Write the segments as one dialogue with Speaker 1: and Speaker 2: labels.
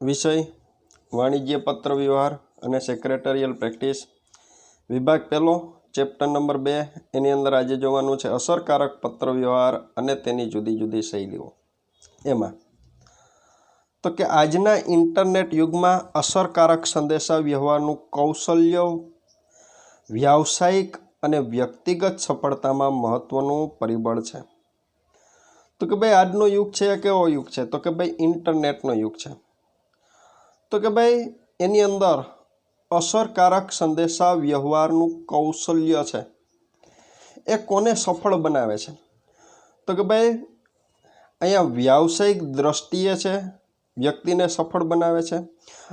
Speaker 1: વિષય, વાણિજ્ય પત્ર વ્યવહાર અને સેક્રેટરિયલ પ્રેક્ટિસ વિભાગ પહેલો ચેપ્ટર નંબર બે, એની અંદર આજે જોવાનું છે અસરકારક પત્ર વ્યવહાર અને તેની જુદી જુદી શૈલીઓ. એમાં, તો કે આજના ઇન્ટરનેટ યુગમાં અસરકારક સંદેશા વ્યવહારનું કૌશલ્ય, વ્યાવસાયિક અને વ્યક્તિગત સફળતામાં મહત્વનું પરિબળ છે. તો કે ભાઈ આજનો યુગ છે કેવો યુગ છે? તો કે ભાઈ ઇન્ટરનેટનો યુગ છે. તો કે ભાઈ, એની અંદર અસરકારક સંદેશા વ્યવહારનું કૌશલ્ય છે. એ કોને સફળ બનાવે છે? તો કે ભાઈ, અહીંયા વ્યાવસાયિક દ્રષ્ટિએ છે, વ્યક્તિને સફળ બનાવે છે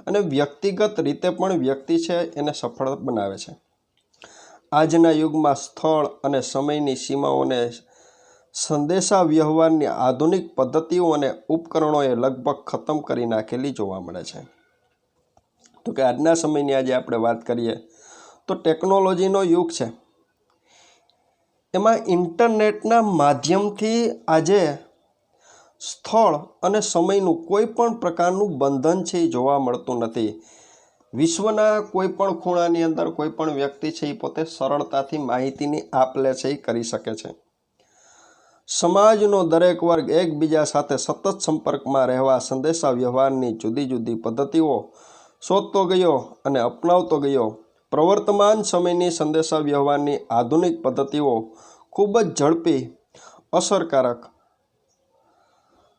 Speaker 1: અને વ્યક્તિગત રીતે પણ વ્યક્તિ છે, એને સફળ બનાવે છે. આજના યુગમાં સ્થળ અને સમયની સીમાઓને સંદેશા વ્યવહારની આધુનિક પદ્ધતિઓ અને ઉપકરણોએ લગભગ ખતમ કરી નાખેલી જોવા મળે છે. તો કે આજના સમયની આજે આપણે વાત કરીએ, તો ટેકનોલોજીનો યુગ છે. એમાં ઇન્ટરનેટના માધ્યમથી આજે સ્થળ અને સમયનું કોઈ પણ પ્રકારનું બંધન છે એ જોવા મળતું નથી. વિશ્વના કોઈ પણ ખૂણાની અંદર કોઈ પણ વ્યક્તિ છે એ પોતે સરળતાથી માહિતીની આપ લે છે એ કરી શકે છે. સમાજનો દરેક વર્ગ એકબીજા સાથે સતત સંપર્કમાં રહેવા સંદેશા વ્યવહારની જુદી જુદી પદ્ધતિઓ શોધતો ગયો અને અપનાવતો ગયો. પ્રવર્તમાન સમયની સંદેશા વ્યવહારની આધુનિક પદ્ધતિઓ ખૂબ જ ઝડપી, અસરકારક,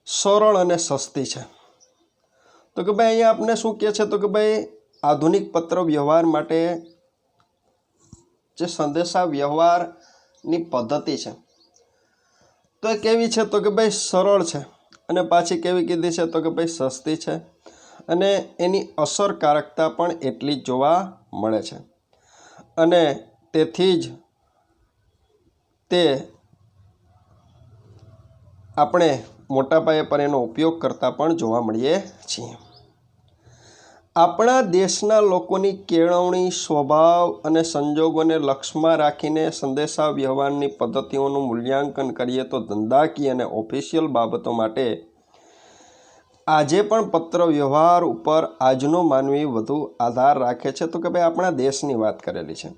Speaker 1: સરળ અને સસ્તી છે. તો કે ભાઈ અહીંયા આપણે શું કહે છે? તો કે ભાઈ આધુનિક પત્ર વ્યવહાર માટે જે સંદેશા વ્યવહારની પદ્ધતિ છે, તો એ કેવી છે? તો કે ભાઈ સરળ છે. અને પાછી કેવી કીધી છે? તો કે ભાઈ સસ્તી છે. અને એની અસરકારકતા પણ એટલી જ જોવા મળે છે. અને તેથી જ તે આપણે મોટા પાયે પર એનો ઉપયોગ કરતા પણ જોવા મળીએ છીએ. આપણા દેશના લોકોની કેળવણી, સ્વભાવ અને સંજોગોને લક્ષમાં રાખીને સંદેશા વ્યવહારની પદ્ધતિઓનું મૂલ્યાંકન કરીએ તો ધંધાકીય અને ઓફિશિયલ બાબતો માટે આજે પણ પત્ર વ્યવહાર ઉપર આજનો માનવી વધુ આધાર રાખે છે. તો કે ભાઈ, આપણા દેશની વાત કરેલી છે.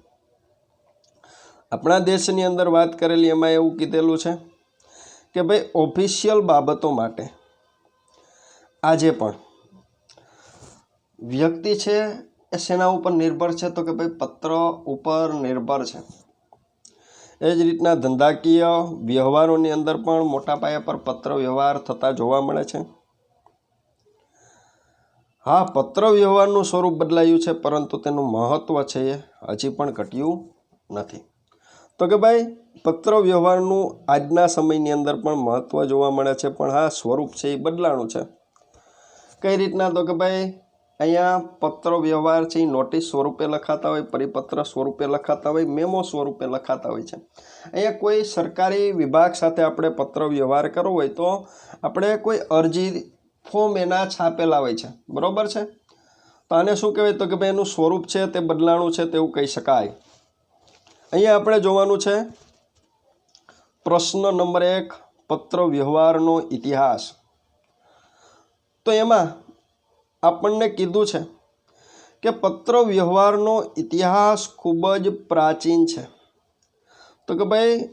Speaker 1: આપણા દેશની અંદર વાત કરેલી એમાં એવું કીધેલું છે કે ભાઈ ઓફિશિયલ બાબતો માટે આજે પણ વ્યક્તિ છે એ શેના ઉપર નિર્ભર છે. તો કે ભાઈ, પત્ર ઉપર નિર્ભર છે. એ જ રીતના ધંધાકીય વ્યવહારોની અંદર પણ મોટા પાયા પર પત્ર વ્યવહાર થતા જોવા મળે છે. હા પત્ર વ્યવહારનું સ્વરૂપ બદલાયું છે, પરંતુ તેનું મહત્ત્વ છે હજી પણ ઘટ્યું નથી. તો કે ભાઈ પત્ર વ્યવહારનું આજના સમયની અંદર પણ મહત્ત્વ જોવા મળે છે, પણ હા, સ્વરૂપ છે એ બદલાણું છે. કઈ રીતના? તો કે ભાઈ, અહીંયા પત્ર વ્યવહાર છે એ નોટિસ સ્વરૂપે લખાતા હોય, પરિપત્ર સ્વરૂપે લખાતા હોય, મેમો સ્વરૂપે લખાતા હોય છે. અહીંયા કોઈ સરકારી વિભાગ સાથે આપણે પત્ર વ્યવહાર કરવો હોય તો આપણે કોઈ અરજી ફોર્મ એના છાપેલા હોય છે. બરાબર છે? તો આને શું કહેવાય? તો કે ભાઈ એનું સ્વરૂપ છે, તે બદલાણું છે, તેવું કહી શકાય. અહીંયા આપણે જોવાનું છે, પ્રશ્ન નંબર એક, પત્ર વ્યવહારનો ઇતિહાસ. તો એમાં આપણને કીધું છે કે પત્ર વ્યવહારનો ઇતિહાસ ખૂબ જ પ્રાચીન છે. તો કે ભાઈ,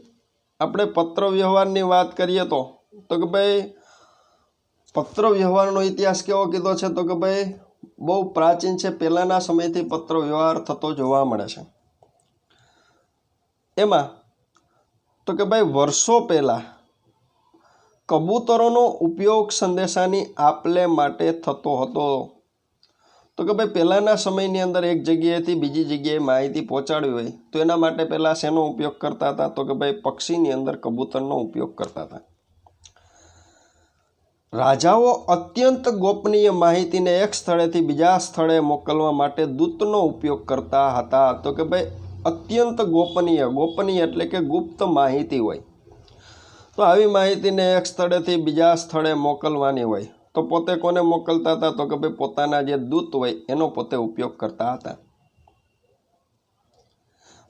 Speaker 1: આપણે પત્ર વ્યવહારની વાત કરીએ તો તો કે ભાઈ પત્ર વ્યવહારનો ઇતિહાસ કેવો કીધો છે તો કે ભાઈ, બહુ પ્રાચીન છે, પહેલાંના સમયથી પત્ર વ્યવહાર થતો જોવા મળે છે. એમાં તો કે ભાઈ, વર્ષો પહેલાં કબૂતરોનો ઉપયોગ સંદેશાની આપલે માટે થતો હતો. તો કે ભાઈ, પહેલાંના સમયની અંદર એક જગ્યાએથી બીજી જગ્યાએ માહિતી પહોંચાડવી હોય તો એના માટે પહેલાં શેનો ઉપયોગ કરતા હતા? તો કે ભાઈ, પક્ષીની અંદર કબૂતરનો ઉપયોગ કરતા હતા. રાજાઓ અત્યંત ગોપનીય માહિતીને એક સ્થળેથી બીજા સ્થળે મોકલવા માટે દૂતનો ઉપયોગ કરતા હતા. તો કે ભાઈ, અત્યંત ગોપનીય ગોપનીય એટલે કે ગુપ્ત માહિતી હોય. તો આવી માહિતીને એક સ્થળેથી બીજા સ્થળે મોકલવાની હોય. તો પોતે કોને મોકલતા હતા? તો કે ભાઈ, પોતાના જે દૂત હોય, એનો પોતે ઉપયોગ કરતા હતા.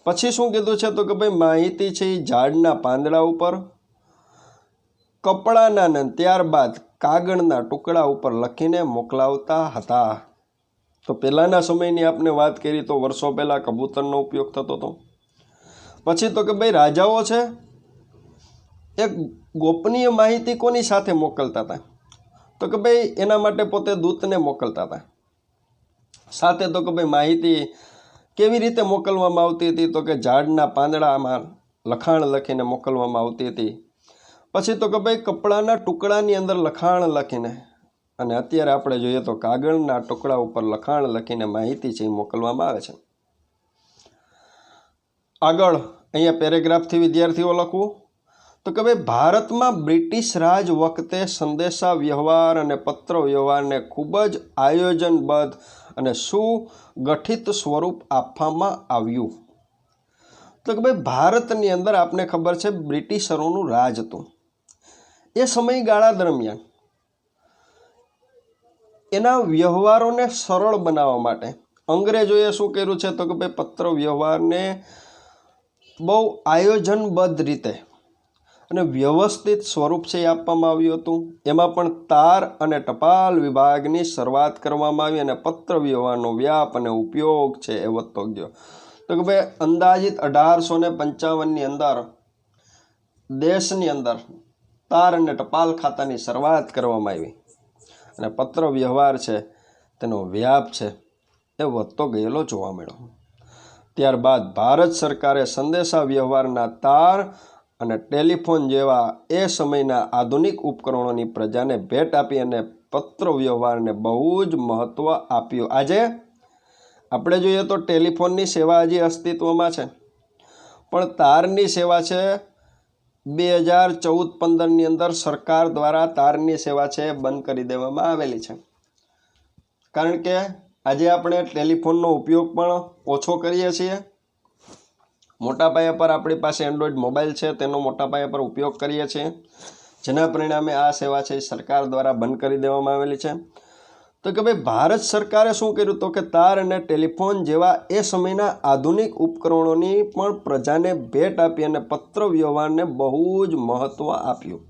Speaker 1: પછી શું કીધું છે? તો કે ભાઈ, માહિતી છે એ ઝાડના પાંદડા ઉપર, કપડાના ત્યારબાદ કાગળના ટુકડા ઉપર લખીને મોકલાવતા હતા. તો પહેલાંના સમયની આપણે વાત કરી તો વર્ષો પહેલાં કબૂતરનો ઉપયોગ થતો હતો. પછી તો કે ભાઈ રાજાઓ છે, એક ગોપનીય માહિતી કોની સાથે મોકલતા હતા? તો કે ભાઈ એના માટે પોતે દૂતને મોકલતા હતા. સાથે તો કે ભાઈ માહિતી કેવી રીતે મોકલવામાં આવતી હતી? તો કે ઝાડના પાંદડામાં લખાણ લખીને મોકલવામાં આવતી હતી. પછી તો કે ભાઈ કપડાના ટુકડાની અંદર લખાણ લખીને, અને અત્યારે આપણે જોઈએ તો કાગળના ટુકડા ઉપર લખાણ લખીને માહિતી છે એ મોકલવામાં આવે છે. આગળ અહીંયા પેરેગ્રાફથી વિદ્યાર્થીઓ લખવું. તો કે ભાઈ ભારતમાં બ્રિટિશ રાજ વખતે સંદેશા વ્યવહાર અને પત્ર વ્યવહારને ખૂબ જ આયોજનબદ્ધ અને સુગઠિત સ્વરૂપ આપવામાં આવ્યું. તો કે ભાઈ ભારતની અંદર આપને ખબર છે બ્રિટિશરોનું રાજ હતું. એ સમયગાળા દરમિયાન એના વ્યવહારોને સરળ બનાવવા માટે અંગ્રેજોએ શું કર્યું છે તો કે ભાઈ પત્ર વ્યવહારને બહુ આયોજનબદ્ધ રીતે અને વ્યવસ્થિત સ્વરૂપ છે એ આપવામાં આવ્યું હતું. એમાં પણ તાર અને ટપાલ વિભાગની શરૂઆત કરવામાં આવી અને પત્ર વ્યવહારનો વ્યાપ અને ઉપયોગ છે એ વધતો ગયો. તો કે ભાઈ અંદાજિત અઢારસો ને પંચાવનની અંદર, દેશની અંદર તાર અને ટપાલ ખાતાની શરૂઆત કરવામાં આવી. અને પત્ર વ્યવહાર છે, તેનો વ્યાપ છે, એ વધતો ગયેલો જોવા મળ્યો. ત્યારબાદ ભારત સરકારે સંદેશા વ્યવહારના તાર અને ટેલિફોન જેવા એ સમયના આધુનિક ઉપકરણોની પ્રજાને ભેટ આપી અને પત્ર વ્યવહારને બહુ જ મહત્ત્વ આપ્યું. આજે આપણે જોઈએ તો ટેલિફોનની સેવા હજી અસ્તિત્વમાં છે. પણ તારની સેવા છે બે હજાર ચૌદ પંદરની અંદર સરકાર દ્વારા તારની સેવા છે બંધ કરી દેવામાં આવેલી છે. કારણ કે આજે આપણે ટેલિફોનનો ઉપયોગ પણ ઓછો કરીએ છીએ. મોટા પાયા પર આપણી પાસે એન્ડ્રોઈડ મોબાઈલ છે, તેનો મોટા પાયા પર ઉપયોગ કરીએ છીએ. જેના પરિણામે આ સેવા છે સરકાર દ્વારા બંધ કરી દેવામાં આવેલી છે. તો કે ભાઈ, ભારત સરકારે શું કર્યું તો કે તાર અને ટેલિફોન જેવા એ સમયના આધુનિક ઉપકરણોની પણ પ્રજાને ભેટ આપી અને પત્ર વ્યવહારને બહુ જ મહત્ત્વ આપ્યું.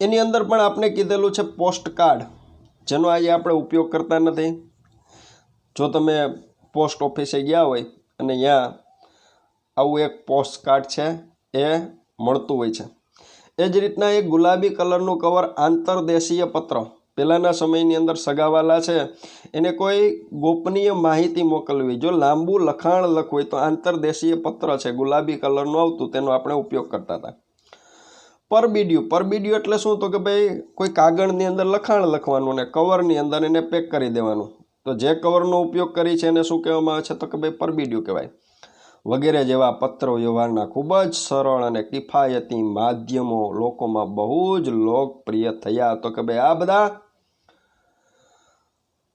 Speaker 1: એની અંદર પણ આપણે કીધેલું છે પોસ્ટ કાર્ડ જેનો આજે આપણે ઉપયોગ કરતા નથી. જો તમે પોસ્ટ ઓફિસે ગયા હોય અને ત્યાં આવું એક પોસ્ટ કાર્ડ છે, એ મળતું હોય છે. એ જ રીતના એક ગુલાબી કલરનું કવર આંતરદેશીય પત્ર પહેલાંના સમયની અંદર સગાવાલા છે, એને કોઈ ગોપનીય માહિતી મોકલવી. જો લાંબુ લખાણ લખવું હોય તો આંતરદેશીય પત્ર છે, ગુલાબી કલરનું આવતું, તેનો આપણે ઉપયોગ કરતા હતા. પરબીડિયું. પરબીડિયું એટલે શું? તો કે ભાઈ, કોઈ કાગળની અંદર લખાણ લખવાનું અને કવરની અંદર એને પેક કરી દેવાનું. તો જે કવરનો ઉપયોગ કરી છે એને શું કહેવામાં આવે છે? તો કે ભાઈ, પરબીડિયું કહેવાય. વગેરે જેવા પત્ર, વ્યવહારના ખૂબ જ સરળ અને કિફાયતી માધ્યમો લોકોમાં બહુ જ લોકપ્રિય થયા. તો કે ભાઈ, આ બધા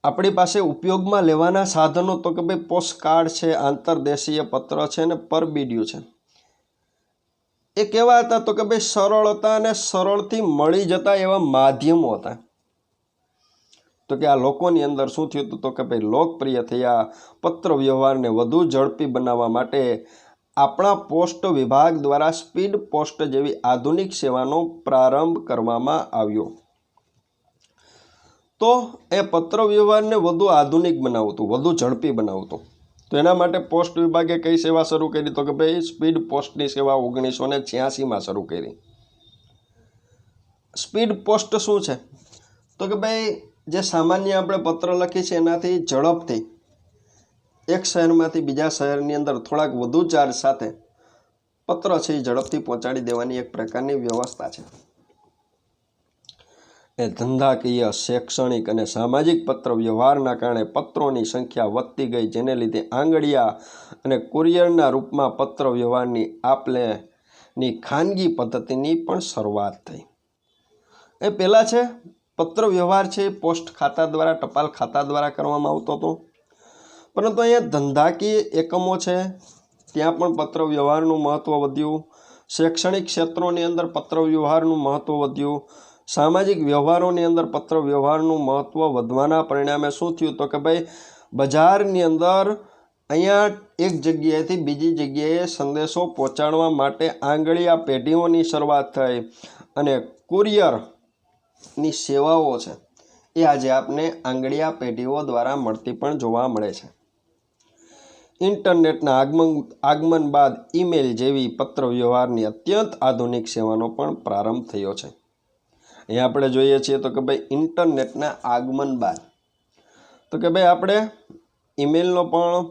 Speaker 1: આપણી પાસે ઉપયોગમાં લેવાના સાધનો તો કે ભાઈ પોસ્ટકાર્ડ છે, આંતરદેશીય પત્ર છે અને પરબીડિયું છે. એ કેવા હતા તો કે ભાઈ સરળ હતા અને સરળથી મળી જતા એવા માધ્યમો હતા. તો કે આ લોકોની અંદર શું થયું હતું તો કે ભાઈ લોકપ્રિય થયા પત્ર વ્યવહારને વધુ ઝડપી બનાવવા માટે આપણા પોસ્ટ વિભાગ દ્વારા સ્પીડ પોસ્ટ જેવી આધુનિક સેવાનો પ્રારંભ કરવામાં આવ્યો. તો એ પત્ર વ્યવહારને વધુ આધુનિક બનાવતું, વધુ ઝડપી બનાવતું. તો એના માટે પોસ્ટ વિભાગે કઈ સેવા શરૂ કરી? તો કે ભાઈ, સ્પીડ પોસ્ટની સેવા ઓગણીસો ને છ્યાસીમાં શરૂ કરી. સ્પીડ પોસ્ટ શું છે? તો કે ભાઈ, જે સામાન્ય આપણે પત્ર લખી છે એનાથી ઝડપથી એક શહેરમાંથી બીજા શહેરની અંદર થોડાક વધુ ચાર્જ સાથે પત્ર છે એ ઝડપથી પહોંચાડી દેવાની એક પ્રકારની વ્યવસ્થા છે. એ ધંધાકીય, શૈક્ષણિક અને સામાજિક પત્ર વ્યવહારના કારણે પત્રોની સંખ્યા વધતી ગઈ, જેને લીધે આંગળિયા અને કુરિયરના રૂપમાં પત્ર વ્યવહારની આપલે ની ખાનગી પદ્ધતિની પણ શરૂઆત થઈ. એ પહેલાં છે, પત્ર વ્યવહાર છે, પોસ્ટ ખાતા દ્વારા, ટપાલ ખાતા દ્વારા કરવામાં આવતો હતો. પરંતુ અહીંયા ધંધાકીય એકમો છે, ત્યાં પણ પત્ર વ્યવહારનું મહત્ત્વ વધ્યું. શૈક્ષણિક ક્ષેત્રોની અંદર પત્ર વ્યવહારનું મહત્ત્વ વધ્યું. સામાજિક વ્યવહારોની અંદર પત્ર વ્યવહારનું મહત્ત્વ વધવાના પરિણામે શું થયું? તો કે ભાઈ, બજારની અંદર અહીંયા એક જગ્યાએથી બીજી જગ્યાએ સંદેશો પહોંચાડવા માટે આંગળીયા પેઢીઓની શરૂઆત થઈ અને કુરિયરની સેવાઓ છે એ આજે આપને આંગળીયા પેઢીઓ દ્વારા મળતી પણ જોવા મળે છે. ઇન્ટરનેટના આગમન આગમન બાદ ઈમેલ જેવી પત્ર વ્યવહારની અત્યંત આધુનિક સેવાનો પણ પ્રારંભ થયો છે. અહીંયા આપણે જોઈએ છીએ તો કે ભાઈ ઇન્ટરનેટના આગમન બાદ. તો કે ભાઈ આપણે ઈમેલનો પણ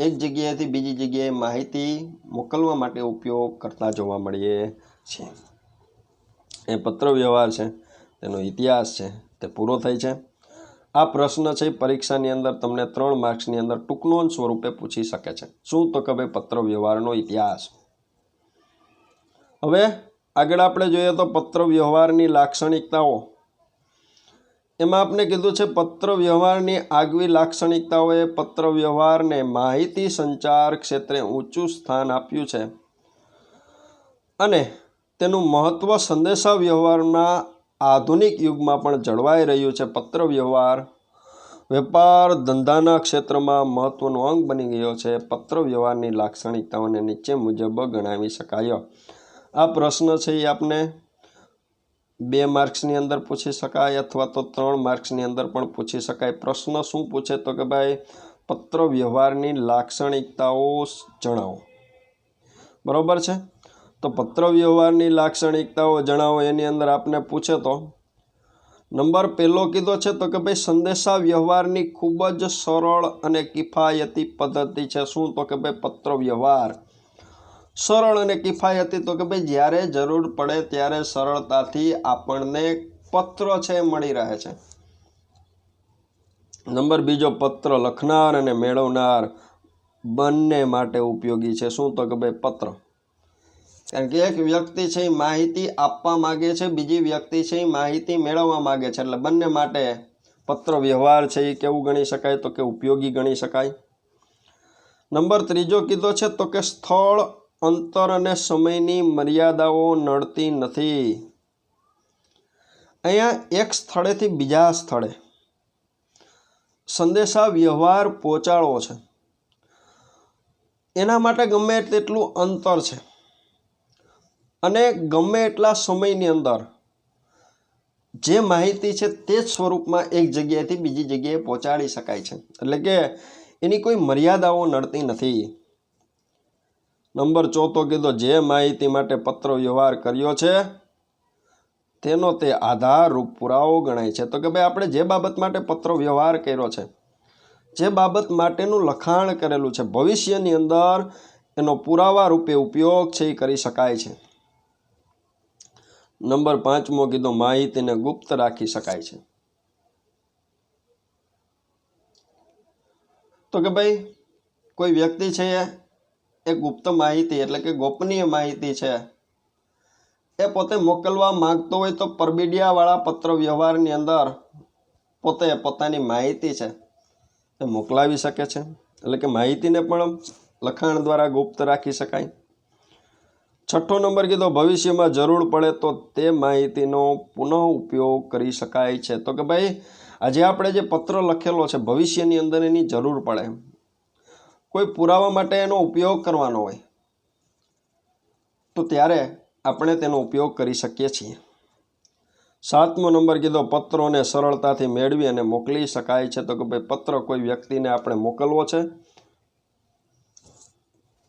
Speaker 1: એક જગ્યાએથી બીજી જગ્યાએ માહિતી મોકલવા માટે ઉપયોગ કરતા જોવા મળીએ છીએ. એ પત્ર વ્યવહાર છે, તેનો ઇતિહાસ છે, તે પૂરો થાય છે. આ પ્રશ્ન છે, પરીક્ષાની અંદર તમને ત્રણ માર્ક્સની અંદર ટૂંકનો સ્વરૂપે પૂછી શકે છે. શું તો કે ભાઈ પત્ર વ્યવહારનો ઇતિહાસ? હવે આગળ આપણે જોઈએ તો પત્ર વ્યવહારની લાક્ષણિકતાઓ. એમાં આપણે કીધું છે પત્ર વ્યવહારની આગવી લાક્ષણિકતાઓએ પત્ર વ્યવહારને માહિતી સંચાર ક્ષેત્રે ઊંચું સ્થાન આપ્યું છે. અને તેનું મહત્ત્વ સંદેશા વ્યવહારના આધુનિક યુગમાં પણ જળવાઈ રહ્યું છે. પત્ર વ્યવહાર વેપાર ધંધાના ક્ષેત્રમાં મહત્ત્વનો અંગ બની ગયો છે. પત્ર વ્યવહારની લાક્ષણિકતાઓને નીચે મુજબ ગણાવી શકાય. આ પ્રશ્ન છે એ આપને બે માર્ક્સની અંદર પૂછી શકાય અથવા તો ત્રણ માર્ક્સની અંદર પણ પૂછી શકાય. પ્રશ્ન શું પૂછે તો કે ભાઈ, પત્ર વ્યવહારની લાક્ષણિકતાઓ જણાવો. બરાબર છે? તો પત્ર વ્યવહારની લાક્ષણિકતાઓ જણાવો, એની અંદર આપને પૂછે તો. નંબર પહેલો કીધો છે તો કે ભાઈ સંદેશા વ્યવહારની ખૂબ જ સરળ અને કિફાયતી પદ્ધતિ છે. શું? તો કે ભાઈ, પત્ર વ્યવહાર. સરળ અને કિફાયતી તો કે ભાઈ જ્યારે જરૂર પડે ત્યારે સરળતાથી આપણને પત્ર છે મળી રહે છે. નંબર બીજો, પત્ર લખનાર અને મેળવનાર બંને માટે ઉપયોગી છે. શું તો કે ભાઈ પત્ર? કારણ કે એક વ્યક્તિ છે એ માહિતી આપવા માગે છે, બીજી વ્યક્તિ છે એ માહિતી મેળવવા માગે છે. એટલે બંને માટે પત્ર વ્યવહાર છે એ કેવું ગણી શકાય તો કે ઉપયોગી ગણી શકાય. નંબર ત્રીજો કીધો છે તો કે સ્થળ અંતર અને સમયની મર્યાદાઓ નડતી નથી. અહીંયા એક સ્થળેથી બીજા સ્થળે સંદેશા વ્યવહાર પહોંચાડવો છે. એના માટે ગમે તેટલું અંતર છે અને ગમે એટલા સમયની અંદર જે માહિતી છે તે જ સ્વરૂપમાં એક જગ્યાએથી બીજી જગ્યાએ પહોંચાડી શકાય છે. એટલે કે એની કોઈ મર્યાદાઓ નડતી નથી. નંબર ચોથો કીધો, જે માહિતી માટે પત્ર વ્યવહાર કર્યો છે, તેનો તે આધારરૂપ પુરાવો ગણાય છે. તો કે ભાઈ, આપણે જે બાબત માટે પત્ર વ્યવહાર કર્યો છે, જે બાબત માટેનું લખાણ કરેલું છે, ભવિષ્યની અંદર એનો પુરાવા રૂપે ઉપયોગ છે, એ કરી શકાય છે. નંબર પાંચમો કીધો, માહિતીને ગુપ્ત રાખી શકાય છે. તો કે ભાઈ, કોઈ વ્યક્તિ છે એ ગુપ્ત માહિતી એટલે કે ગોપનીય માહિતી છે. એ પોતે મોકલવા માંગતો હોય તો પરબીડિયાવાળા પત્ર વ્યવહારની અંદર પોતે પોતાની માહિતી છે એ મોકલાવી શકે છે. એટલે કે માહિતીને પણ લખાણ દ્વારા ગુપ્ત રાખી શકાય. છઠ્ઠો નંબર કીધો, ભવિષ્યમાં જરૂર પડે તો તે માહિતીનો પુનઃ ઉપયોગ કરી શકાય છે. તો કે ભાઈ, આજે આપણે જે પત્ર લખેલો છે, ભવિષ્યની અંદર એની જરૂર પડે. કોઈ પુરાવા માટે એનો ઉપયોગ કરવાનો હોય, તો ત્યારે આપણે તેનો ઉપયોગ કરી શકીએ છીએ. સાતમો નંબર કીધો, પત્રોને સરળતાથી મેળવી અને મોકલી શકાય છે. તો કે ભાઈ, પત્ર કોઈ વ્યક્તિને આપણે મોકલવો છે?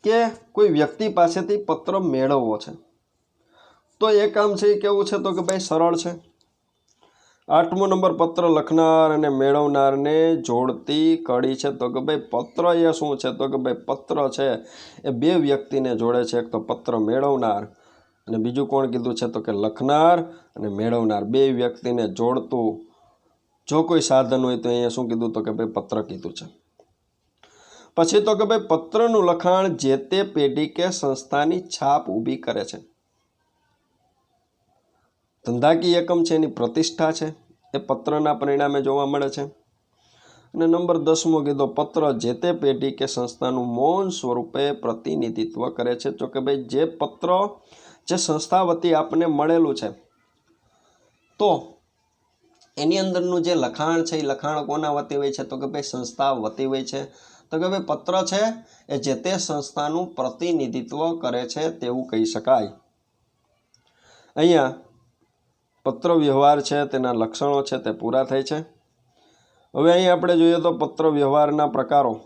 Speaker 1: કે કોઈ વ્યક્તિ પાસેથી પત્ર મેળવવો છે? તો એ કામ છે, એ કેવું છે? તો કે ભાઈ, સરળ છે. આઠમો નંબર પત્ર લખનાર અને મેળવનારને જોડતી કડી છે. તો કે ભાઈ, પત્ર એ શું છે? તો કે ભાઈ, પત્ર છે, એ બે વ્યક્તિને જોડે છે. એક તો પત્ર મેળવનાર અને બીજું કોણ કીધું છે? તો કે લખનાર અને મેળવનાર. બે વ્યક્તિને જોડતું, જો કોઈ સાધન હોય તો અહીંયા શું કીધું? તો કે ભાઈ, પત્ર કીધું છે. પછી તો કે ભાઈ, પત્રનું લખાણ જે તે પેઢી કે સંસ્થાની છાપ ઊભી કરે છે. ધંધાકીય એકમ છે, એની પ્રતિષ્ઠા છે, એ પત્રના પરિણામે જોવા મળે છે. અને નંબર દસમો કીધો, પત્ર જે તે પેઢી કે સંસ્થાનું મૌન સ્વરૂપે પ્રતિનિધિત્વ કરે છે. તો કે ભાઈ, જે પત્ર, જે સંસ્થા વતી આપને મળેલું છે, તો એની અંદરનું જે લખાણ છે, એ લખાણ કોના વતી હોય છે? તો કે ભાઈ, સંસ્થા વતી હોય છે. તો કે ભાઈ, પત્ર છે, એ જે તે સંસ્થાનું પ્રતિનિધિત્વ કરે છે, તેવું કહી શકાય. અહીંયા પત્ર વ્યવહાર છે, તેના લક્ષણો છે, તે પૂરા થાય છે. હવે અહીં આપણે જોઈએ તો પત્ર વ્યવહારના પ્રકારો.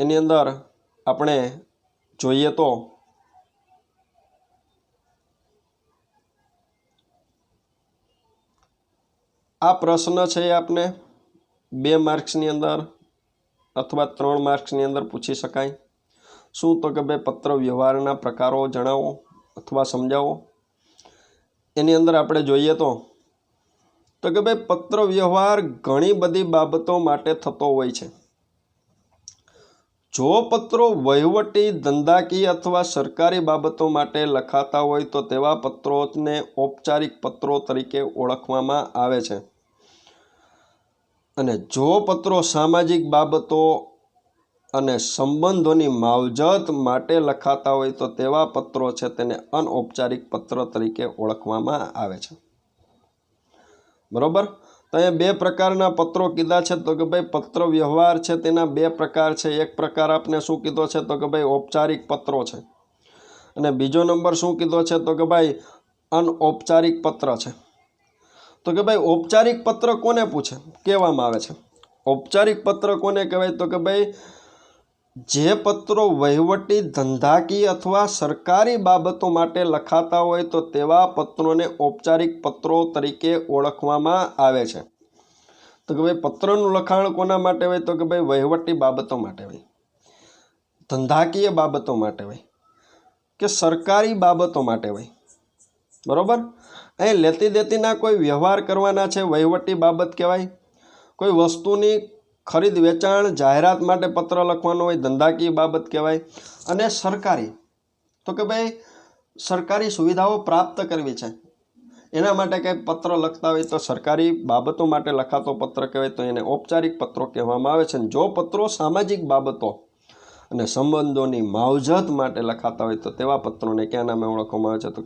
Speaker 1: એની અંદર આપણે જોઈએ તો આ પ્રશ્ન છે એ આપને બે માર્ક્સની અંદર અથવા ત્રણ માર્ક્સની અંદર પૂછી શકાય. શું તો કે ભાઈ પત્ર વ્યવહારના પ્રકારો જણાવો અથવા સમજાવો. એની અંદર આપણે જોઈએ તો તો કે ભાઈ પત્ર વ્યવહાર ઘણી બધી બાબતો માટે થતો હોય છે. જો પત્રો વહીવટી, ધંધાકીય અથવા સરકારી બાબતો માટે લખાતા હોય તો તેવા પત્રોને ઔપચારિક પત્રો તરીકે ઓળખવામાં આવે છે. અને જો પત્રો સામાજિક બાબતો અને સંબંધોની માવજત માટે લખાતા હોય તો તેવા પત્રો છે તેને અનૌપચારિક પત્ર તરીકે ઓળખવામાં આવે છે. બરાબર? તો અહીંયા બે પ્રકારના પત્રો કીધા છે તો કે ભાઈ પત્ર વ્યવહાર છે તેના બે પ્રકાર છે. એક પ્રકાર આપને શું કીધો છે તો કે ભાઈ ઔપચારિક પત્રો છે. અને બીજો નંબર શું કીધો છે તો કે ભાઈ અનૌપચારિક પત્ર છે. તો કે ભાઈ ઔપચારિક પત્ર કોને પૂછે? કહેવામાં આવે છે. ઔપચારિક પત્ર કોને કહેવાય? તો કે ભાઈ જે પત્રો વહીવટી, ધંધાકીય અથવા સરકારી બાબતો માટે લખાતા હોય તો તેવા પત્રોને ઔપચારિક પત્રો તરીકે ઓળખવામાં આવે છે. તો કે ભાઈ પત્રનું લખાણ કોના માટે હોય? તો કે ભાઈ વહીવટી બાબતો માટે હોય. ધંધાકીય બાબતો માટે હોય. કે સરકારી બાબતો માટે હોય. બરાબર? અહીં લેતી દેતીના કોઈ વ્યવહાર કરવાના છે? વહીવટી બાબત કહેવાય. કોઈ વસ્તુની ખરીદ વેચાણ, જાહેરાત માટે પત્ર લખવાનો હોય, ધંધાકીય બાબત કહેવાય અને સરકારી. તો કે ભાઈ, સરકારી સુવિધાઓ પ્રાપ્ત કરવી છે. એના માટે કંઈ પત્ર લખતા હોય તો સરકારી બાબતો માટે લખાતો પત્ર કહેવાય, તો એને ઔપચારિક પત્રો કહેવામાં આવે છે. જો પત્રો સામાજિક બાબતો અને સંબંધોની માવજત માટે લખાતા હોય તો તેવા પત્રોને ક્યાં નામે ઓળખવામાં આવે છે? તો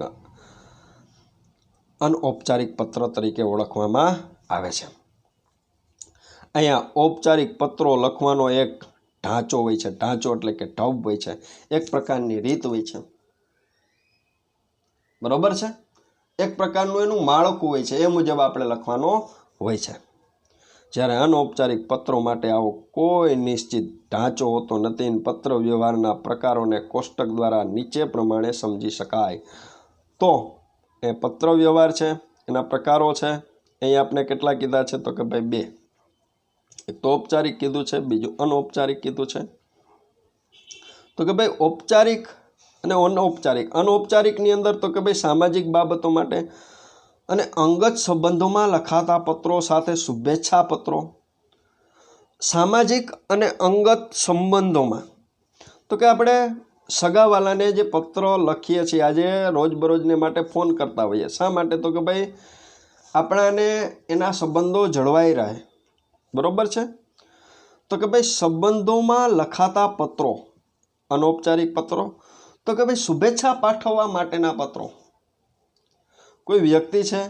Speaker 1: અનૌપચારિક પત્ર તરીકે ઓળખવામાં આવે છે. અહીંયા ઔપચારિક પત્રો લખવાનો એક ઢાંચો હોય છે. ઢાંચો એટલે કે ઢબ હોય છે. એક પ્રકારની રીત હોય છે. બરોબર છે? એક પ્રકારનું એનું માળખું હોય છે. એ મુજબ આપણે લખવાનો હોય છે. જ્યારે અનૌપચારિક પત્રો માટે આવો કોઈ નિશ્ચિત ઢાંચો હોતો નથી પત્ર વ્યવહારના પ્રકારોને કોષ્ટક દ્વારા નીચે પ્રમાણે સમજી શકાય, તો એ પત્ર વ્યવહાર છે, એના પ્રકારો છે. અહીં આપણે કેટલા કીધા છે? તો કે ભાઈ બે. એક તો ઔપચારિક કીધું છે, બીજું અનૌપચારિક કીધું છે. તો કે ભાઈ ઔપચારિક અને અનૌપચારિક. અનૌપચારિકની અંદર તો કે ભાઈ સામાજિક બાબતો માટે અને અંગત સંબંધોમાં લખાતા પત્રો સાથે શુભેચ્છા પત્રો. સામાજિક અને અંગત સંબંધોમાં. તો કે આપણે સગાવાલાને જે પત્રો લખીએ છીએ, આજે રોજબરોજને માટે ફોન કરતા હોઈએ. શા માટે? તો કે ભાઈ આપણાને એના સંબંધો જળવાઈ રહે. બરોબર છે? તો કે ભાઈ સંબંધોમાં લખાતા પત્રો, અનૌપચારિક પત્રો, તો કે ભાઈ શુભેચ્છા પાઠવવા માટેના પત્રો. કોઈ વ્યક્તિ છે,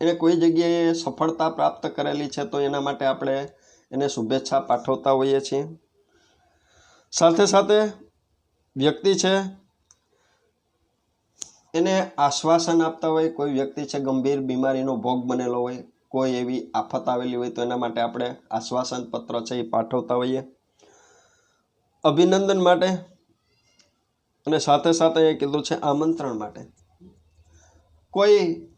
Speaker 1: એને કોઈ જગ્યાએ સફળતા પ્રાપ્ત કરેલી છે, તો એના માટે આપણે એને શુભેચ્છા પાઠવતા હોઈએ છીએ. સાથે સાથે વ્યક્તિ છે, એને આશ્વાસન આપતા હોય, કોઈ વ્યક્તિ છે ગંભીર બીમારીનો ભોગ બનેલો હોય કોઈ એવી આફત આવેલી હોય તો એના માટે આપણે આશ્વાસન પત્ર છે એ પાઠવતા હોઈએ. અભિનંદન માટે અને સાથે સાથે એ કીધું છે આમંત્રણ માટે. કોઈ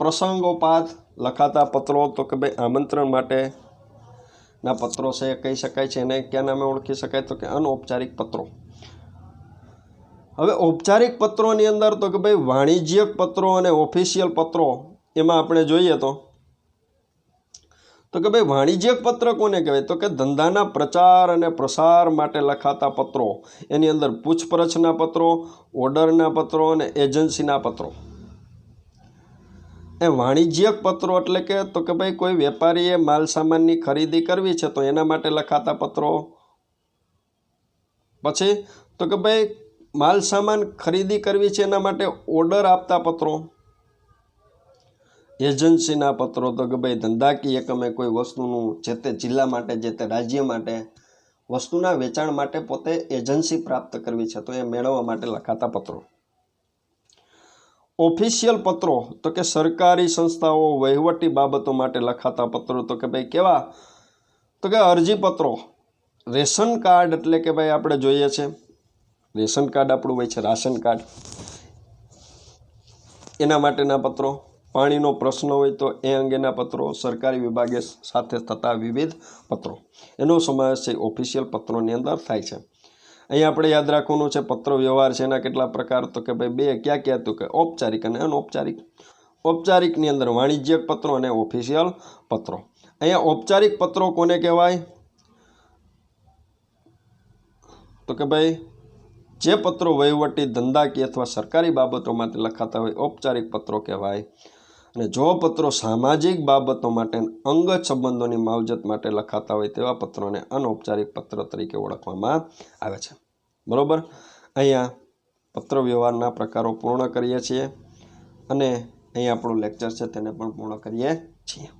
Speaker 1: પ્રસંગોપાત લખાતા પત્રો તો કે ભાઈ આમંત્રણ માટે ના પત્રો છે કહી શકાય છે. એને ક્યાં નામે ઓળખી શકાય તો કે અનૌપચારિક પત્રો. હવે ઔપચારિક પત્રોની અંદર તો કે ભાઈ વાણિજ્યક પત્રો અને ઓફિશિયલ પત્રો એમાં આપણે જોઈએ તો તો કે ભાઈ વાણિજ્યક પત્ર કોને કહેવાય? તો કે ધંધાના પ્રચાર અને પ્રસાર માટે લખાતા પત્રો. એની અંદર પૂછપરછના પત્રો, ઓર્ડરના પત્રો અને એજન્સીના પત્રો. એ વાણિજ્યક પત્રો એટલે કે તો કે ભાઈ કોઈ વેપારીએ માલ સામાનની ખરીદી કરવી છે તો એના માટે લખાતા પત્રો. પછી તો કે ભાઈ માલ સામાન ખરીદી કરવી છે એના માટે ઓર્ડર આપતા પત્રો. એજન્સીના પત્રો તો કે ભાઈ ધંધાકીય એકમે કોઈ વસ્તુનું જે તે જિલ્લા માટે, જે તે રાજ્ય માટે, વસ્તુના વેચાણ માટે પોતે એજન્સી પ્રાપ્ત કરવી છે. તો એ મેળવવા માટે લખાતા પત્રો. ઓફિશિયલ પત્રો તો કે સરકારી સંસ્થાઓ વહીવટી બાબતો માટે લખાતા પત્રો તો કે ભાઈ કેવા? તો કે અરજીપત્રો રેશન કાર્ડ એટલે કે ભાઈ આપણે જોઈએ છે. રેશન કાર્ડ આપણું હોય છે, રાશન કાર્ડ. એના માટેના પત્રો. પાણીનો પ્રશ્ન હોય તો એ અંગેના પત્રો સરકારી વિભાગે સાથે થતા વિવિધ પત્રો. એનો સમાવેશ છે ઓફિશિયલ પત્રોની અંદર થાય છે. અહીંયા આપણે યાદ રાખવાનું છે, પત્ર વ્યવહાર છે એના કેટલા પ્રકાર? તો કે ભાઈ બે, ક્યાં ક્યાં? તો કે ઔપચારિક અને અનૌપચારિક. ઔપચારિકની અંદર વાણિજ્યક પત્રો અને ઓફિશિયલ પત્રો. અહીંયા ઔપચારિક પત્રો કોને કહેવાય? તો કે ભાઈ, જે પત્રો વહીવટી ધંધાકીય અથવા સરકારી બાબતો માટે લખાતા હોય, ઔપચારિક પત્રો કહેવાય. અને જો પત્રો સામાજિક બાબતો માટે અંગત સંબંધોની માવજત માટે લખાતા હોય તેવા પત્રોને અનૌપચારિક પત્ર તરીકે ઓળખવામાં આવે છે. બરાબર? અહીંયા પત્ર વ્યવહારના પ્રકારો પૂર્ણ કરીએ છીએ અને અહીં આપણું લેક્ચર છે તેને પણ પૂર્ણ કરીએ છીએ.